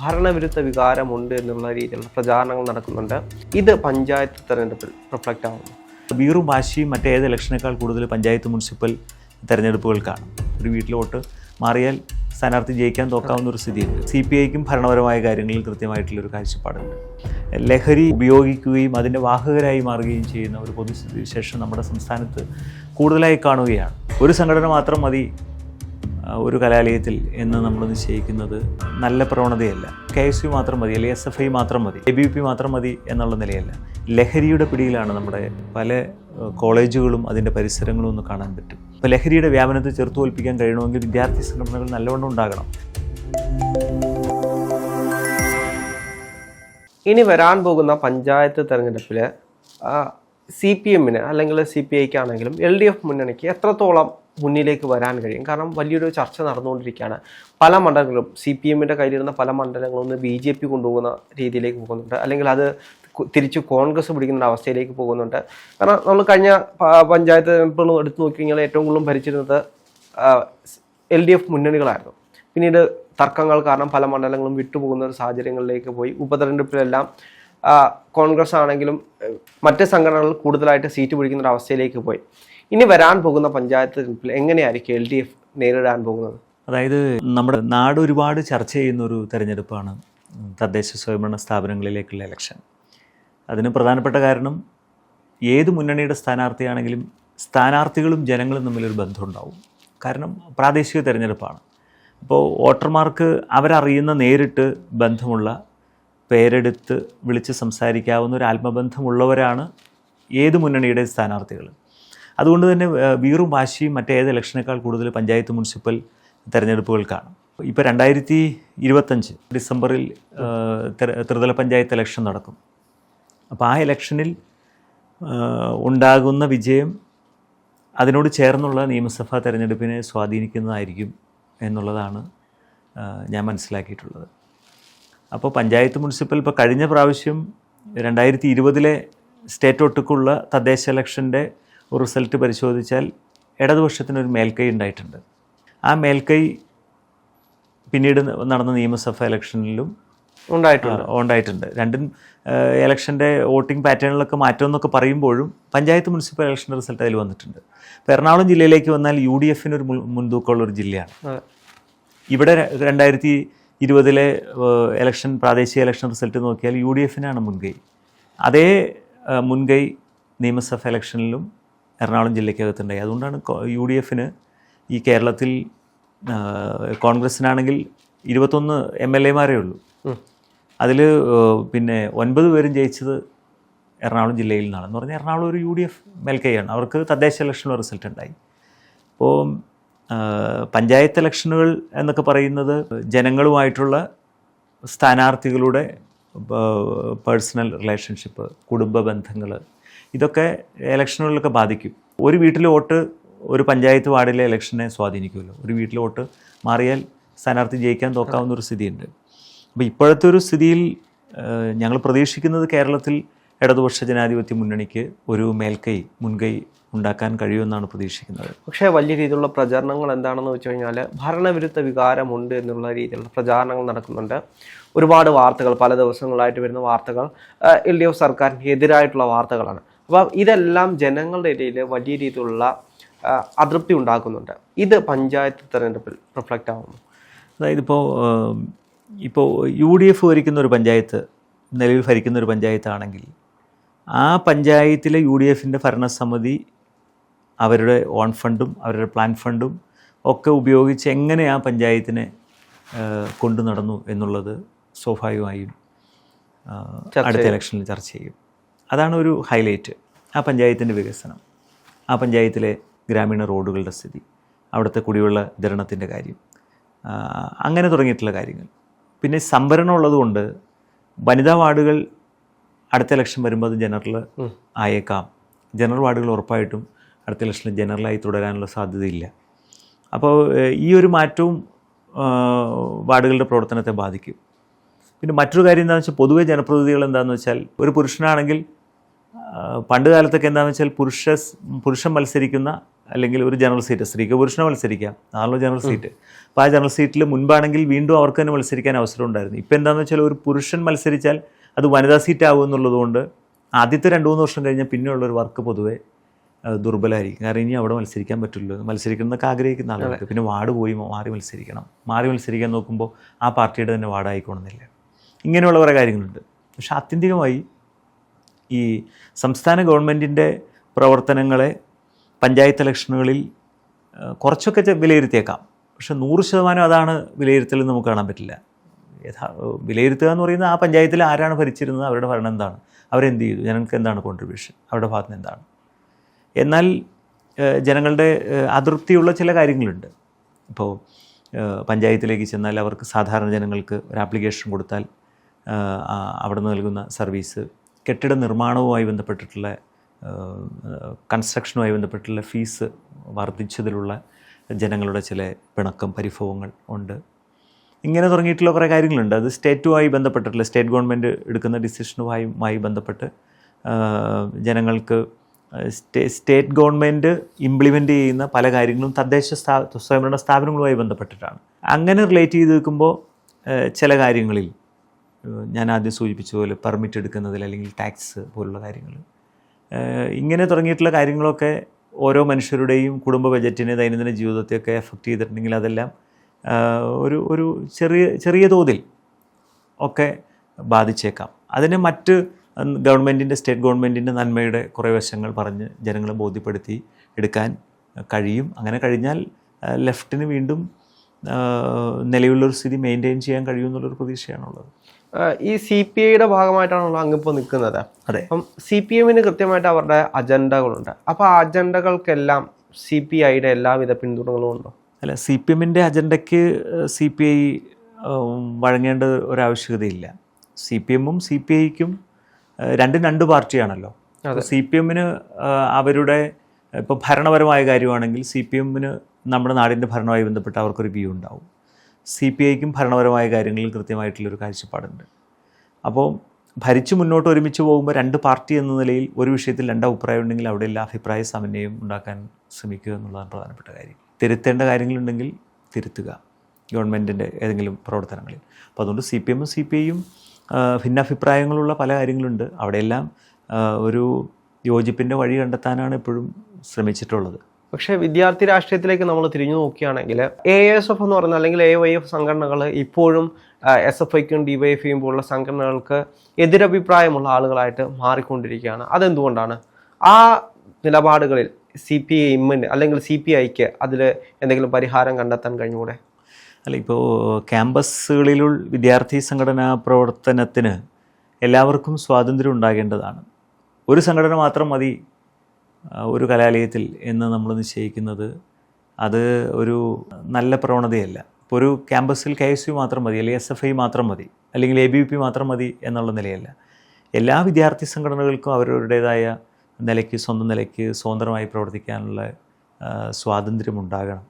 ഭരണവിരുദ്ധ വികാരമുണ്ട് എന്നുള്ള രീതിയിലുള്ള പ്രചാരണങ്ങൾ നടക്കുന്നുണ്ട്. ഇത് പഞ്ചായത്ത് തെരഞ്ഞെടുപ്പിൽ റിഫ്ലക്റ്റ് ആവുന്നു. ബീറും വാശിയും മറ്റേത് ഇലക്ഷനേക്കാൾ കൂടുതൽ പഞ്ചായത്ത് മുനിസിപ്പൽ തെരഞ്ഞെടുപ്പുകൾക്കാണ് ഒരു വീട്ടിലോട്ട് മാറിയാൽ സ്ഥാനാർത്ഥി ജയിക്കാൻ തോക്കാവുന്ന ഒരു സ്ഥിതിയുണ്ട്. സി പി ഐക്കും ഭരണപരമായ കാര്യങ്ങളിൽ കൃത്യമായിട്ടുള്ളൊരു കാഴ്ചപ്പാടുണ്ട്. ലഹരി ഉപയോഗിക്കുകയും അതിന്റെ വാഹകരായി മാറുകയും ചെയ്യുന്ന ഒരു പൊതുസ്ഥിതി വിശേഷം നമ്മുടെ സംസ്ഥാനത്ത് കൂടുതലായി കാണുകയാണ്. ഒരു സംഘടന മാത്രം മതി ഒരു കലാലയത്തിൽ എന്ന് നമ്മൾ നിശ്ചയിക്കുന്നത് നല്ല പ്രവണതയല്ല. കെ എസ് യു മാത്രം മതി അല്ലെങ്കിൽ എസ് എഫ് ഐ മാത്രം മതി എ ബി പി മാത്രം മതി എന്നുള്ള നിലയല്ല. ലഹരിയുടെ പിടിയിലാണ് നമ്മുടെ പല കോളേജുകളും അതിന്റെ പരിസരങ്ങളും ഒന്ന് കാണാൻ പറ്റും. അപ്പോൾ ലഹരിയുടെ വ്യാപനത്തെ ചെറുത്തുവൽപ്പിക്കാൻ കഴിയണമെങ്കിൽ വിദ്യാർത്ഥി സംഘടനകൾ നല്ലവണ്ണം ഉണ്ടാകണം. ഇനി വരാൻ പോകുന്ന പഞ്ചായത്ത് തെരഞ്ഞെടുപ്പിൽ സി പി എമ്മിന് അല്ലെങ്കിൽ സി പി ഐക്കാണെങ്കിലും എൽ ഡി എഫ് മുന്നണിക്ക് എത്രത്തോളം മുന്നിലേക്ക് വരാൻ കഴിയും. കാരണം വലിയൊരു ചർച്ച നടന്നുകൊണ്ടിരിക്കുകയാണ്. പല മണ്ഡലങ്ങളും സി പി എമ്മിന്റെ കയ്യിലിരുന്ന പല മണ്ഡലങ്ങളും ഒന്ന് ബി ജെ പി കൊണ്ടുപോകുന്ന രീതിയിലേക്ക് പോകുന്നുണ്ട്. അല്ലെങ്കിൽ അത് തിരിച്ച് കോൺഗ്രസ് പിടിക്കുന്ന അവസ്ഥയിലേക്ക് പോകുന്നുണ്ട്. കാരണം നമ്മൾ കഴിഞ്ഞ പഞ്ചായത്ത് തെരഞ്ഞെടുപ്പുകൾ എടുത്തു നോക്കി കഴിഞ്ഞാൽ ഏറ്റവും കൂടുതൽ ഭരിച്ചിരുന്നത് എൽ ഡി എഫ് മുന്നണികളായിരുന്നു. പിന്നീട് തർക്കങ്ങൾ കാരണം പല മണ്ഡലങ്ങളും വിട്ടുപോകുന്ന ഒരു സാഹചര്യങ്ങളിലേക്ക് പോയി. ഉപതെരഞ്ഞെടുപ്പിലെല്ലാം കോൺഗ്രസ് ആണെങ്കിലും മറ്റ് സംഘടനകൾ കൂടുതലായിട്ട് സീറ്റ് പിടിക്കുന്ന ഒരു അവസ്ഥയിലേക്ക് പോയി. ഇനി വരാൻ പോകുന്ന പഞ്ചായത്ത് തെരഞ്ഞെടുപ്പിൽ എങ്ങനെയായിരിക്കും എൽ ഡി എഫ് നേരിടാൻ പോകുന്നത്? അതായത് നമ്മുടെ നാട് ഒരുപാട് ചർച്ച ചെയ്യുന്ന ഒരു തെരഞ്ഞെടുപ്പാണ് തദ്ദേശ സ്വയംഭരണ സ്ഥാപനങ്ങളിലേക്കുള്ള ഇലക്ഷൻ അതിന് പ്രധാനപ്പെട്ട കാരണം ഏത് മുന്നണിയുടെ സ്ഥാനാർത്ഥിയാണെങ്കിലും സ്ഥാനാർത്ഥികളും ജനങ്ങളും തമ്മിലൊരു ബന്ധമുണ്ടാവും കാരണം പ്രാദേശിക തിരഞ്ഞെടുപ്പാണ്. അപ്പോൾ വോട്ടർമാർക്ക് അവരറിയുന്ന നേരിട്ട് ബന്ധമുള്ള പേരെടുത്ത് വിളിച്ച് സംസാരിക്കാവുന്ന ഒരു ആത്മബന്ധമുള്ളവരാണ് ഏത് മുന്നണിയുടെ സ്ഥാനാർത്ഥികൾ. അതുകൊണ്ട് തന്നെ വീറും വാശിയും മറ്റേത് ഇലക്ഷനേക്കാൾ കൂടുതൽ പഞ്ചായത്ത് മുനിസിപ്പൽ തെരഞ്ഞെടുപ്പുകൾക്കാണ് ഇപ്പോൾ രണ്ടായിരത്തി ഇരുപത്തഞ്ച് ഡിസംബറിൽ ത്രിതല പഞ്ചായത്ത് ഇലക്ഷൻ നടക്കും. അപ്പോൾ ആ ഇലക്ഷനിൽ ഉണ്ടാകുന്ന വിജയം അതിനോട് ചേർന്നുള്ള നിയമസഭാ തെരഞ്ഞെടുപ്പിനെ സ്വാധീനിക്കുന്നതായിരിക്കും എന്നുള്ളതാണ് ഞാൻ മനസ്സിലാക്കിയിട്ടുള്ളത്. അപ്പോൾ പഞ്ചായത്ത് മുനിസിപ്പൽ ഇപ്പോൾ കഴിഞ്ഞ പ്രാവശ്യം രണ്ടായിരത്തി ഇരുപതിലെ സ്റ്റേറ്റ് ഒട്ടുക്കുള്ള തദ്ദേശ ഇലക്ഷന്റെ റിസൾട്ട് പരിശോധിച്ചാൽ ഇടതുപക്ഷത്തിനൊരു മേൽക്കൈ ഉണ്ടായിട്ടുണ്ട്. ആ മേൽക്കൈ പിന്നീട് നടന്ന നിയമസഭാ ഇലക്ഷനിലും ഉണ്ടായിട്ടുണ്ട്. ഉണ്ടായിട്ടുണ്ട്. രണ്ടും ഇലക്ഷന്റെ വോട്ടിംഗ് പാറ്റേണിലൊക്കെ മാറ്റം എന്നൊക്കെ പറയുമ്പോഴും പഞ്ചായത്ത് മുനിസിപ്പൽ ഇലക്ഷൻ റിസൾട്ട് അതിൽ വന്നിട്ടുണ്ട്. ഇപ്പോൾ എറണാകുളം ജില്ലയിലേക്ക് വന്നാൽ യു ഡി എഫിന് ഒരു മുൻ- മുൻതൂക്കമുള്ള ഒരു ജില്ലയാണ്. ഇവിടെ രണ്ടായിരത്തി ഇരുപതിലെ ഇലക്ഷൻ പ്രാദേശിക ഇലക്ഷൻ റിസൾട്ട് നോക്കിയാൽ യു ഡി എഫിനാണ് മുൻകൈ. അതേ മുൻകൈ നിയമസഭ ഇലക്ഷനിലും എറണാകുളം ജില്ലയ്ക്കകത്തുണ്ടായി അതുകൊണ്ടാണ് യു ഡി എഫിന് ഈ കേരളത്തിൽ കോൺഗ്രസ്സിനാണെങ്കിൽ ഇരുപത്തൊന്ന് എം എൽ എമാരേ ഉള്ളൂ. അതിൽ പിന്നെ ഒൻപത് പേരും ജയിച്ചത് എറണാകുളം ജില്ലയിൽ നിന്നാണ്. എന്ന് പറഞ്ഞാൽ എറണാകുളം ഒരു യു ഡി എഫ് മേൽക്കൈയാണ്. അവർക്ക് തദ്ദേശ ഇലക്ഷനിൽ റിസൾട്ട് ഉണ്ടായി. അപ്പോൾ പഞ്ചായത്ത് ഇലക്ഷനുകൾ എന്നൊക്കെ പറയുന്നത് ജനങ്ങളുമായിട്ടുള്ള സ്ഥാനാർത്ഥികളുടെ പേഴ്സണൽ റിലേഷൻഷിപ്പ് കുടുംബ ബന്ധങ്ങൾ ഇതൊക്കെ ഇലക്ഷനുകളിലൊക്കെ ബാധിക്കും. ഒരു വീട്ടിൽ വോട്ട് ഒരു പഞ്ചായത്ത് വാർഡിലെ ഇലക്ഷനെ സ്വാധീനിക്കുമല്ലോ. ഒരു വീട്ടിൽ വോട്ട് മാറിയാൽ സ്ഥാനാർത്ഥി ജയിക്കാൻ തോക്കാവുന്ന ഒരു സ്ഥിതിയുണ്ട്. അപ്പോൾ ഇപ്പോഴത്തെ ഒരു സ്ഥിതിയിൽ ഞങ്ങൾ പ്രതീക്ഷിക്കുന്നത് കേരളത്തിൽ ഇടതുപക്ഷ ജനാധിപത്യ മുന്നണിക്ക് ഒരു മേൽക്കൈ മുൻകൈ ഉണ്ടാക്കാൻ കഴിയുമെന്നാണ് പ്രതീക്ഷിക്കുന്നത്. പക്ഷേ വലിയ രീതിയിലുള്ള പ്രചാരണങ്ങൾ എന്താണെന്ന് വെച്ച് കഴിഞ്ഞാൽ ഭരണവിരുദ്ധ വികാരമുണ്ട് എന്നുള്ള രീതിയിലുള്ള പ്രചാരണങ്ങൾ നടക്കുന്നുണ്ട്. ഒരുപാട് വാർത്തകൾ പല ദിവസങ്ങളായിട്ട് വരുന്ന വാർത്തകൾ എൽ ഡി എഫ് സർക്കാരിന് എതിരായിട്ടുള്ള വാർത്തകളാണ്. അപ്പം ഇതെല്ലാം ജനങ്ങളുടെ ഇടയിൽ വലിയ രീതിയിലുള്ള അതൃപ്തി ഉണ്ടാക്കുന്നുണ്ട്. ഇത് പഞ്ചായത്ത് തെരഞ്ഞെടുപ്പിൽ റിഫ്ലക്റ്റ് ആവുന്നു. അതായത് ഇപ്പോൾ ഇപ്പോൾ യു ഡി എഫ് ഭരിക്കുന്ന ഒരു പഞ്ചായത്ത് നിലവിൽ ഭരിക്കുന്ന ഒരു പഞ്ചായത്താണെങ്കിൽ ആ പഞ്ചായത്തിലെ യു ഡി എഫിന്റെ ഭരണസമിതി അവരുടെ ഓൺ ഫണ്ടും അവരുടെ പ്ലാൻ ഫണ്ടും ഒക്കെ ഉപയോഗിച്ച് എങ്ങനെ ആ പഞ്ചായത്തിനെ കൊണ്ടു നടന്നു എന്നുള്ളത് സ്വാഭാവികമായും അടുത്ത ഇലക്ഷനിൽ ചർച്ച ചെയ്യും. അതാണ് ഒരു ഹൈലൈറ്റ് ആ പഞ്ചായത്തിന്റെ വികസനം ആ പഞ്ചായത്തിലെ ഗ്രാമീണ റോഡുകളുടെ സ്ഥിതി അവിടുത്തെ കുടിവെള്ള വിതരണത്തിന്റെ കാര്യം അങ്ങനെ തുടങ്ങിയിട്ടുള്ള കാര്യങ്ങൾ. പിന്നെ സംവരണം ഉള്ളതുകൊണ്ട് വനിതാ വാർഡുകൾ അടുത്ത ലക്ഷം വരുമ്പോൾ അത് ജനറൽ ആയേക്കാം. ജനറൽ വാർഡുകൾ ഉറപ്പായിട്ടും അടുത്ത ഇലക്ഷനിൽ ജനറലായി തുടരാനുള്ള സാധ്യതയില്ല. അപ്പോൾ ഈ ഒരു മാറ്റവും വാർഡുകളുടെ പ്രവർത്തനത്തെ ബാധിക്കും. പിന്നെ മറ്റൊരു കാര്യം എന്താണെന്ന് വെച്ചാൽ പൊതുവെ ജനപ്രതിനിധികൾ എന്താണെന്ന് വെച്ചാൽ ഒരു പുരുഷനാണെങ്കിൽ പണ്ട് കാലത്തൊക്കെ എന്താണെന്ന് വെച്ചാൽ പുരുഷ പുരുഷൻ മത്സരിക്കുന്ന അല്ലെങ്കിൽ ഒരു ജനറൽ സീറ്റ് സ്ത്രീക്ക് പുരുഷനെ മത്സരിക്കാം നാലോ ജനറൽ സീറ്റ്. അപ്പോൾ ആ ജനറൽ സീറ്റിൽ മുൻപാണെങ്കിൽ വീണ്ടും അവർക്ക് തന്നെ മത്സരിക്കാൻ അവസരം ഉണ്ടായിരുന്നു. ഇപ്പം എന്താണെന്ന് വെച്ചാൽ ഒരു പുരുഷൻ മത്സരിച്ചാൽ അത് വനിതാ സീറ്റ് ആകും എന്നുള്ളതുകൊണ്ട് ആദ്യത്തെ രണ്ട് മൂന്ന് വർഷം കഴിഞ്ഞാൽ പിന്നെയുള്ള ഒരു വർക്ക് പൊതുവേ ദുർബലമായിരിക്കും കാരണം ഇനി അവിടെ മത്സരിക്കാൻ പറ്റുള്ളൂ മത്സരിക്കുന്നതൊക്കെ ആഗ്രഹിക്കുന്ന ആളുകൾക്ക് പിന്നെ വാർഡ് പോയി മാറി മത്സരിക്കണം. മാറി മത്സരിക്കാൻ നോക്കുമ്പോൾ ആ പാർട്ടിയുടെ തന്നെ വാർഡായിക്കോണമെന്നില്ല ഇങ്ങനെയുള്ള കുറേ കാര്യങ്ങളുണ്ട്. പക്ഷെ ആത്യന്തികമായി ഈ സംസ്ഥാന ഗവൺമെന്റിന്റെ പ്രവർത്തനങ്ങളെ പഞ്ചായത്ത് ഇലക്ഷനുകളിൽ കുറച്ചൊക്കെ വിലയിരുത്തിയേക്കാം. പക്ഷെ നൂറ് ശതമാനം അതാണ് വിലയിരുത്തൽ നമുക്ക് കാണാൻ പറ്റില്ല. യഥാ വിലയിരുത്തുക എന്ന് പറയുന്നത് ആ പഞ്ചായത്തിൽ ആരാണ് ഭരിച്ചിരുന്നത് അവരുടെ ഭരണം എന്താണ് അവരെന്ത് ചെയ്തു ജനങ്ങൾക്ക് എന്താണ് കോൺട്രിബ്യൂഷൻ അവരുടെ ഭാഗത്ത് എന്താണ്. എന്നാൽ ജനങ്ങളുടെ അതൃപ്തിയുള്ള ചില കാര്യങ്ങളുണ്ട്. ഇപ്പോൾ പഞ്ചായത്തിലേക്ക് ചെന്നാൽ അവർക്ക് സാധാരണ ജനങ്ങൾക്ക് ഒരു ആപ്ലിക്കേഷൻ കൊടുത്താൽ അവിടെ നിന്ന് നൽകുന്ന സർവീസ് കെട്ടിട നിർമ്മാണവുമായി ബന്ധപ്പെട്ടിട്ടുള്ള കൺസ്ട്രക്ഷനുമായി ബന്ധപ്പെട്ടുള്ള ഫീസ് വർദ്ധിച്ചതിലുള്ള ജനങ്ങളുടെ ചില പിണക്കം പരിഭവങ്ങൾ ഉണ്ട്. ഇങ്ങനെ തുടങ്ങിയിട്ടുള്ള കുറേ കാര്യങ്ങളുണ്ട്. അത് സ്റ്റേറ്റുമായി ബന്ധപ്പെട്ടിട്ടുള്ള സ്റ്റേറ്റ് ഗവൺമെന്റ് എടുക്കുന്ന ഡിസിഷനുമായി ബന്ധപ്പെട്ട് ജനങ്ങൾക്ക് സ്റ്റേ സ്റ്റേറ്റ് ഗവൺമെന്റ് ഇംപ്ലിമെന്റ് ചെയ്യുന്ന പല കാര്യങ്ങളും തദ്ദേശ സ്ഥാ സ്വയംഭരണ സ്ഥാപനങ്ങളുമായി ബന്ധപ്പെട്ടിട്ടാണ്. അങ്ങനെ റിലേറ്റ് ചെയ്ത് നിൽക്കുമ്പോൾ ചില കാര്യങ്ങളിൽ ഞാൻ ആദ്യം സൂചിപ്പിച്ച പോലെ പെർമിറ്റ് എടുക്കുന്നതിൽ അല്ലെങ്കിൽ ടാക്സ് പോലുള്ള കാര്യങ്ങൾ. ഇങ്ങനെ തുടങ്ങിയിട്ടുള്ള കാര്യങ്ങളൊക്കെ ഓരോ മനുഷ്യരുടെയും കുടുംബ ബജറ്റിനെ ദൈനംദിന ജീവിതത്തെയൊക്കെ എഫക്റ്റ് ചെയ്തിട്ടുണ്ടെങ്കിൽ അതെല്ലാം ഒരു ഒരു ചെറിയ ചെറിയ തോതിൽ ഒക്കെ ബാധിച്ചേക്കാം. അതിനെ മറ്റ് ഗവൺമെന്റിന്റെ സ്റ്റേറ്റ് ഗവൺമെന്റിന്റെ നന്മയുടെ കുറേ വശങ്ങൾ പറഞ്ഞ് ജനങ്ങളെ ബോധ്യപ്പെടുത്തി എടുക്കാൻ കഴിയും. അങ്ങനെ കഴിഞ്ഞാൽ ലെഫ്റ്റിന് വീണ്ടും നിലവിലുള്ളൊരു സ്ഥിതി മെയിന്റെയിൻ ചെയ്യാൻ കഴിയുമെന്നുള്ളൊരു പ്രതീക്ഷയാണുള്ളത്. ഈ സി പി ഐയുടെ ഭാഗമായിട്ടാണല്ലോ അങ്ങിപ്പോൾ നിൽക്കുന്നത് അതെ. അപ്പം സി പി എമ്മിന് കൃത്യമായിട്ട് അവരുടെ അജണ്ടകളുണ്ട്. അപ്പോൾ ആ അജണ്ടകൾക്കെല്ലാം സി പി ഐയുടെ എല്ലാവിധ പിന്തുണകളും ഉണ്ടോ? അല്ല സി പി എമ്മിന്റെ അജണ്ടയ്ക്ക് സി പി ഐ വഴങ്ങേണ്ട ഒരാവശ്യകതയില്ല സി പി എമ്മും സി പി ഐക്കും രണ്ടും രണ്ട് പാർട്ടിയാണല്ലോ. സി പി എമ്മിന് അവരുടെ ഇപ്പോൾ ഭരണപരമായ കാര്യമാണെങ്കിൽ സി പി എമ്മിന് നമ്മുടെ നാടിന്റെ ഭരണവുമായി ബന്ധപ്പെട്ട് അവർക്കൊരു വ്യൂ ഉണ്ടാവും. സി പി ഐക്കും ഭരണപരമായ കാര്യങ്ങളിൽ കൃത്യമായിട്ടുള്ളൊരു കാഴ്ചപ്പാടുണ്ട്. അപ്പോൾ ഭരിച്ചു മുന്നോട്ട് ഒരുമിച്ച് പോകുമ്പോൾ രണ്ട് പാർട്ടി എന്ന നിലയിൽ ഒരു വിഷയത്തിൽ രണ്ട് അഭിപ്രായം ഉണ്ടെങ്കിൽ അവിടെ എല്ലാ അഭിപ്രായ സമന്വയം ഉണ്ടാക്കാൻ ശ്രമിക്കുക എന്നുള്ളതാണ് പ്രധാനപ്പെട്ട കാര്യം. തിരുത്തേണ്ട കാര്യങ്ങളുണ്ടെങ്കിൽ തിരുത്തുക ഗവൺമെന്റിന്റെ ഏതെങ്കിലും പ്രവർത്തനങ്ങളിൽ. അപ്പോൾ അതുകൊണ്ട് സി പി എമ്മും സി പി ഐയും ഭിന്നാഭിപ്രായങ്ങളുള്ള പല കാര്യങ്ങളുണ്ട്. അവിടെയെല്ലാം ഒരു യോജിപ്പിന്റെ വഴി കണ്ടെത്താനാണ് എപ്പോഴും ശ്രമിച്ചിട്ടുള്ളത്. പക്ഷേ വിദ്യാർത്ഥി രാഷ്ട്രീയത്തിലേക്ക് നമ്മൾ തിരിഞ്ഞു നോക്കുകയാണെങ്കിൽ എ എസ് എഫ് എന്ന് പറയുന്ന അല്ലെങ്കിൽ എ വൈ എഫ് സംഘടനകൾ ഇപ്പോഴും എസ് എഫ് ഐക്കും ഡി വൈ എഫ് പോലുള്ള സംഘടനകൾക്ക് എതിരഭിപ്രായമുള്ള ആളുകളായിട്ട് മാറിക്കൊണ്ടിരിക്കുകയാണ്. അതെന്തുകൊണ്ടാണ്? ആ നിലപാടുകളിൽ സി പി ഐ എമ്മിന് അല്ലെങ്കിൽ സി പി ഐക്ക് അതിൽ എന്തെങ്കിലും പരിഹാരം കണ്ടെത്താൻ കഴിഞ്ഞൂടെ? അല്ല ഇപ്പോൾ ക്യാമ്പസുകളിലുള്ള വിദ്യാർത്ഥി സംഘടനാ പ്രവർത്തനത്തിന് എല്ലാവർക്കും സ്വാതന്ത്ര്യം ഉണ്ടാകേണ്ടതാണ്. ഒരു സംഘടന മാത്രം മതി ഒരു കലാലയത്തിൽ എന്ന് നമ്മൾ നിശ്ചയിക്കുന്നത് അത് ഒരു നല്ല പ്രവണതയല്ല. ഇപ്പോൾ ഒരു ക്യാമ്പസിൽ കെ എസ് യു മാത്രം മതി അല്ലെങ്കിൽ എസ് എഫ് ഐ മാത്രം മതി അല്ലെങ്കിൽ എ ബി പി മാത്രം മതി എന്നുള്ള നിലയല്ല. എല്ലാ വിദ്യാർത്ഥി സംഘടനകൾക്കും അവരവരുടേതായ നിലയ്ക്ക് സ്വന്തം നിലയ്ക്ക് സ്വതന്ത്രമായി പ്രവർത്തിക്കാനുള്ള സ്വാതന്ത്ര്യം ഉണ്ടാകണം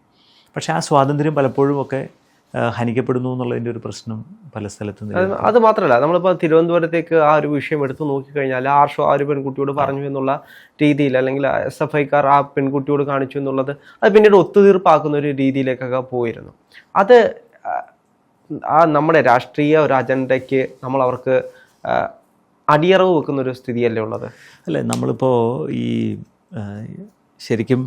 പക്ഷേ ആ സ്വാതന്ത്ര്യം പലപ്പോഴും ഒക്കെ ഹനിക്കപ്പെടുന്നു എന്നുള്ളതിന്റെ ഒരു പ്രശ്നം പല സ്ഥലത്തും അത് മാത്രമല്ല നമ്മളിപ്പോൾ തിരുവനന്തപുരത്തേക്ക് ആ ഒരു വിഷയം എടുത്തു നോക്കിക്കഴിഞ്ഞാൽ ആർഷോ ആ ഒരു പെൺകുട്ടിയോട് പറഞ്ഞു എന്നുള്ള രീതിയിൽ അല്ലെങ്കിൽ എസ് എഫ് ഐക്കാർ ആ പെൺകുട്ടിയോട് കാണിച്ചു എന്നുള്ളത് അത് പിന്നീട് ഒത്തുതീർപ്പാക്കുന്ന ഒരു രീതിയിലേക്കൊക്കെ പോയിരുന്നു. അത് ആ, നമ്മുടെ രാഷ്ട്രീയ ഒരു അജണ്ടയ്ക്ക് നമ്മൾ അവർക്ക് അടിയറവ് വെക്കുന്ന ഒരു സ്ഥിതിയല്ലേ ഉള്ളത്? അല്ലേ നമ്മളിപ്പോൾ ഈ ശരിക്കും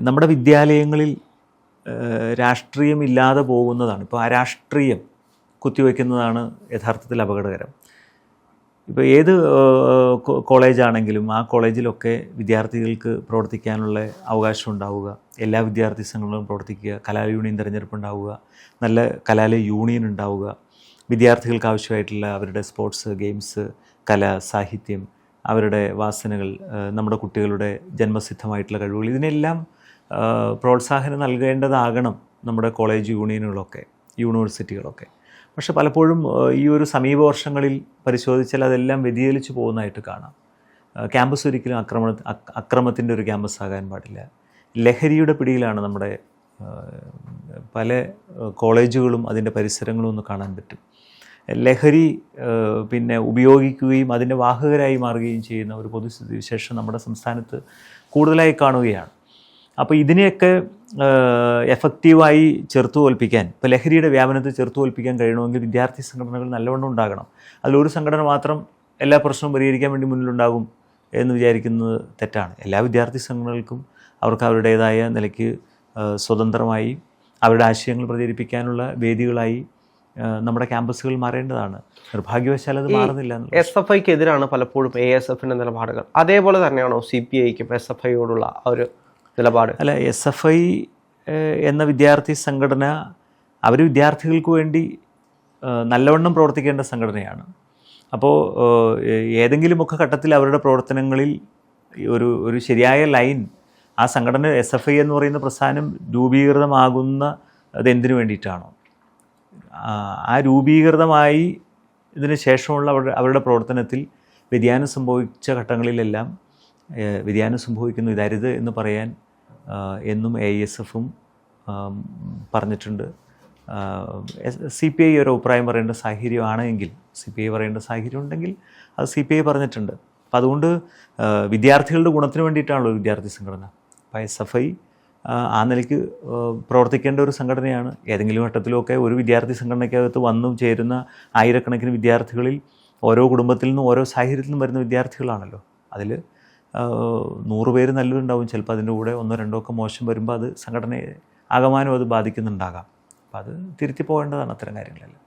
നമ്മുടെ വിദ്യാലയങ്ങളിൽ ആ, രാഷ്ട്രീയം ഇല്ലാതെ പോകുന്നതാണ്. ഇപ്പോൾ ആ രാഷ്ട്രീയം കുത്തിവെക്കുന്നതാണ് യഥാർത്ഥത്തിൽ അപകടകരം. ഇപ്പോൾ ഏത് കോളേജാണെങ്കിലും ആ കോളേജിലൊക്കെ വിദ്യാർത്ഥികൾക്ക് പ്രവർത്തിക്കാനുള്ള അവകാശം ഉണ്ടാവുക. എല്ലാ വിദ്യാർത്ഥി സംഘങ്ങളും പ്രവർത്തിക്കുക. കലാലയ യൂണിയൻ തിരഞ്ഞെടുപ്പ് ഉണ്ടാവുക. നല്ല കലാലയ യൂണിയൻ ഉണ്ടാവുക. വിദ്യാർത്ഥികൾക്ക് ആവശ്യമായിട്ടുള്ള അവരുടെ സ്പോർട്സ് ഗെയിംസ് കല സാഹിത്യം അവരുടെ വാസനകൾ നമ്മുടെ കുട്ടികളുടെ ജന്മസിദ്ധമായിട്ടുള്ള കഴിവുകൾ ഇതിനെല്ലാം പ്രോത്സാഹനം നൽകേണ്ടതാകണം നമ്മുടെ കോളേജ് യൂണിയനുകളൊക്കെ യൂണിവേഴ്സിറ്റികളൊക്കെ. പക്ഷെ പലപ്പോഴും ഈ ഒരു സമീപ വർഷങ്ങളിൽ പരിശോധിച്ചാൽ അതെല്ലാം വ്യതിചലിച്ചു പോകുന്നതായിട്ട് കാണാം. ക്യാമ്പസ് ഒരിക്കലും ആക്രമണ അക്- അക്രമത്തിന്റെ ഒരു ക്യാമ്പസ് ആകാൻ പാടില്ല. ലഹരിയുടെ പിടിയിലാണ് നമ്മുടെ പല കോളേജുകളും അതിന്റെ പരിസരങ്ങളും ഒന്ന് കാണാൻ പറ്റും. ലഹരി പിന്നെ ഉപയോഗിക്കുകയും അതിന്റെ വാഹകരായി മാറുകയും ചെയ്യുന്ന ഒരു പൊതുസ്ഥിതി വിശേഷം നമ്മുടെ സംസ്ഥാനത്ത് കൂടുതലായി കാണുകയാണ്. അപ്പോൾ ഇതിനെയൊക്കെ എഫക്റ്റീവായി ചെറുത്തു തോൽപ്പിക്കാൻ ഇപ്പോൾ ലഹരിയുടെ വ്യാപനത്തെ ചെറുത്തു തോൽപ്പിക്കാൻ കഴിയണമെങ്കിൽ വിദ്യാർത്ഥി സംഘടനകൾ നല്ലവണ്ണം ഉണ്ടാകണം. അതിലൊരു സംഘടന മാത്രം എല്ലാ പ്രശ്നവും പരിഹരിക്കാൻ വേണ്ടി മുന്നിലുണ്ടാകും എന്ന് വിചാരിക്കുന്നത് തെറ്റാണ്. എല്ലാ വിദ്യാർത്ഥി സംഘടനകൾക്കും അവർക്ക് അവരുടേതായ നിലയ്ക്ക് സ്വതന്ത്രമായി അവരുടെ ആശയങ്ങൾ പ്രചരിപ്പിക്കാനുള്ള വേദികളായി നമ്മുടെ ക്യാമ്പസുകൾ മാറേണ്ടതാണ്. നിർഭാഗ്യവശാൽ അത് മാറുന്നില്ല. എസ് എഫ് ഐക്ക് എതിരാണ് പലപ്പോഴും എ എസ് എഫിന്റെ നിലപാടുകൾ. അതേപോലെ തന്നെയാണോ സി പി ഐക്കും എസ് എഫ് ഐയോടുള്ള ഒരു നിലപാട്. അല്ല എസ് എഫ് ഐ എന്ന വിദ്യാർത്ഥി സംഘടന അവർ വിദ്യാർത്ഥികൾക്ക് വേണ്ടി നല്ലവണ്ണം പ്രവർത്തിക്കേണ്ട സംഘടനയാണ്. അപ്പോൾ ഏതെങ്കിലുമൊക്കെ ഘട്ടത്തിൽ അവരുടെ പ്രവർത്തനങ്ങളിൽ ഒരു ഒരു ശരിയായ ലൈൻ ആ സംഘടന എസ് എഫ് ഐ എന്ന് പറയുന്ന പ്രസ്ഥാനം രൂപീകൃതമാകുന്ന അതെന്തിനു വേണ്ടിയിട്ടാണോ? ആ, രൂപീകൃതമായി ഇതിന് ശേഷമുള്ള അവരുടെ അവരുടെ പ്രവർത്തനത്തിൽ വ്യതിയാനം സംഭവിച്ച ഘട്ടങ്ങളിലെല്ലാം വ്യതിയാനം സംഭവിക്കുന്നു ഇതരുത് എന്ന് പറയാൻ എന്നും എ എസ് എഫും പറഞ്ഞിട്ടുണ്ട്. സി പി ഐ ഒരു അഭിപ്രായം പറയേണ്ട സാഹചര്യമാണെങ്കിൽ സി പി ഐ പറയേണ്ട സാഹചര്യം ഉണ്ടെങ്കിൽ അത് സി പി ഐ പറഞ്ഞിട്ടുണ്ട്. അപ്പം അതുകൊണ്ട് വിദ്യാർത്ഥികളുടെ ഗുണത്തിന് വേണ്ടിയിട്ടാണല്ലോ വിദ്യാർത്ഥി സംഘടന. അപ്പോൾ എസ് എഫ് ഐ ആ നിലയ്ക്ക് പ്രവർത്തിക്കേണ്ട ഒരു സംഘടനയാണ്. ഏതെങ്കിലും ഘട്ടത്തിലൊക്കെ ഒരു വിദ്യാർത്ഥി സംഘടനയ്ക്കകത്ത് വന്നു ചേരുന്ന ആയിരക്കണക്കിന് വിദ്യാർത്ഥികളിൽ ഓരോ കുടുംബത്തിൽ നിന്നും ഓരോ സാഹചര്യത്തിൽ നിന്നും വരുന്ന വിദ്യാർത്ഥികളാണല്ലോ. അതിൽ നൂറ് പേര് നല്ലതുണ്ടാവും ചിലപ്പോൾ അതിന്റെ കൂടെ ഒന്നോ രണ്ടോ ഒക്കെ മോശം വരുമ്പോൾ അത് സംഘടനയെ ആകമാനം അത് ബാധിക്കുന്നുണ്ടാകാം. അപ്പോൾ അത് തിരുത്തി പോകേണ്ടതാണ് അത്തരം കാര്യങ്ങളെല്ലാം.